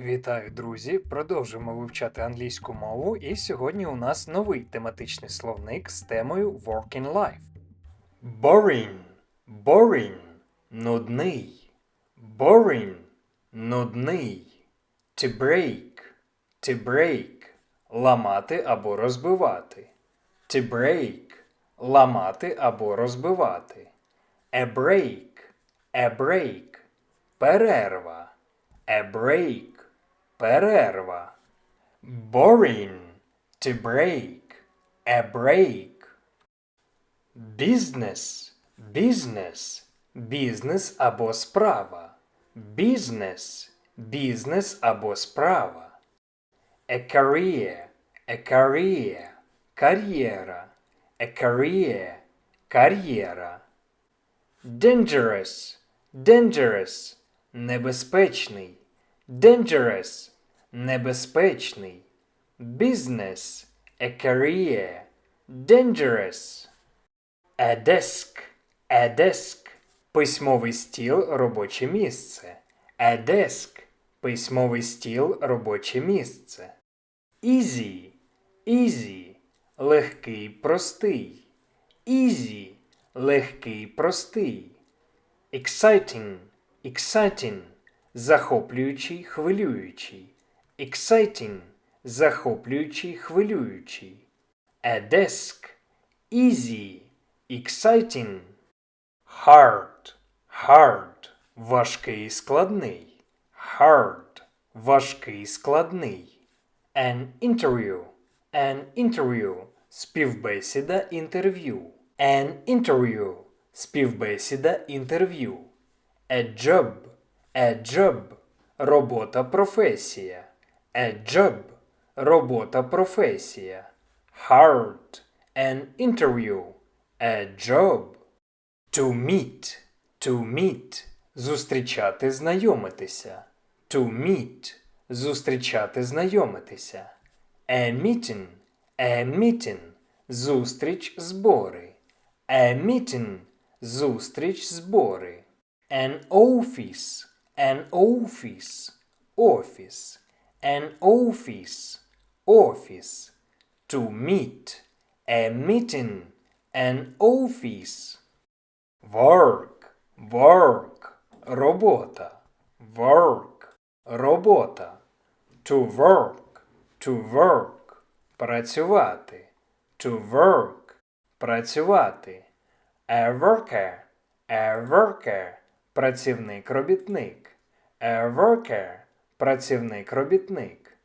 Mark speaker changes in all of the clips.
Speaker 1: Вітаю, друзі! Продовжуємо вивчати англійську мову, і сьогодні у нас новий тематичний словник з темою Working Life. Boring. Boring. Нудний. Boring. Нудний. To break. To break. Ламати або розбивати. To break. Ламати або розбивати. A break. A break. Перерва. A break. Перерва. Boring. To break. A break. Бізнес. Бізнес. Бізнес або справа. Бізнес. Бізнес або справа. A career. A career. Кар'єра. A career. Кар'єра. Dangerous. Dangerous. Небезпечний. Dangerous. Небезпечний. Business. A career. Dangerous. A desk. A desk. Письмовий стіл, робоче місце. A desk. Письмовий стіл, робоче місце. Easy. Easy. Легкий, простий. Easy. Легкий, простий. Exciting. Exciting. Захоплюючий, хвилюючий. Exciting. Захоплюючий, хвилюючий. A desk. Easy. Exciting. Hard. Hard. Важкий, складний. Hard. Важкий, складний. An interview. An interview. Співбесіда, інтерв'ю. An interview. Співбесіда, інтерв'ю. A job. A job. Робота, професія. A job. Робота, професія. Hard. An interview. A job. To meet. To meet. Зустрічати, знайомитися. To meet. Зустрічати, знайомитися. A meeting. A meeting. Зустріч, збори. A meeting. Зустріч, збори. An office. An office. Офіс. An office. Офіс. To meet. A meeting. An office. Work. Work. Робота. Work. Робота. To work. To work. Працювати. To work. Працювати. A worker. A worker. Працівник робітник. A worker. Працівник робітник.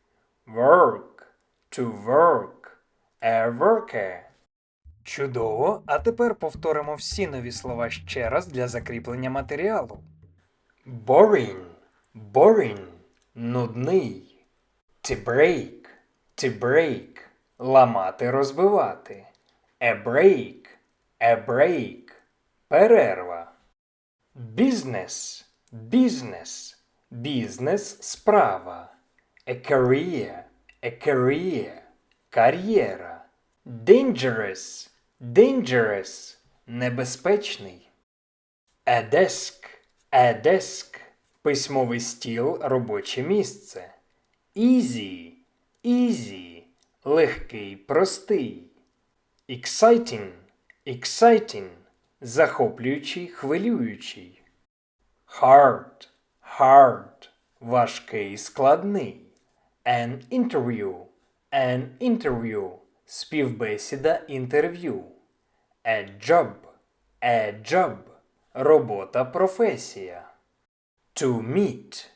Speaker 1: Work. To work. A worker. Чудово! А тепер повторимо всі нові слова ще раз для закріплення матеріалу. Boring. Boring. Нудний. To break. To break. Ламати, розбивати. A break. A break. Перерва. Бізнес. Бізнес. Бізнес справа. A career. A career. Кар'єра. Dangerous. Dangerous. Небезпечний. A desk. A desk. Письмовий стіл, робоче місце. Easy. Easy. Легкий, простий. Exciting. Exciting. Захоплюючий, хвилюючий. Hard. Hard. Важкий, складний. An interview. An interview. Співбесіда, інтерв'ю. A job. A job. Робота, професія. To meet.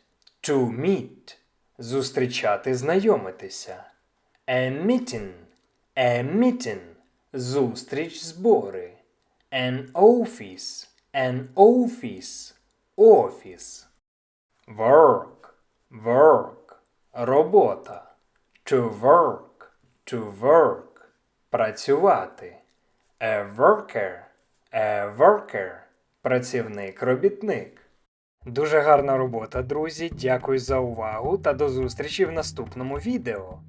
Speaker 1: To meet. Зустрічати, знайомитися. A meeting. A meeting. Зустріч, збори. An office. An office. Офіс. Work. Work. Робота. To work. To work. Працювати. A worker. A worker. Працівник, робітник. Дуже гарна робота, друзі. Дякую за увагу та до зустрічі в наступному відео.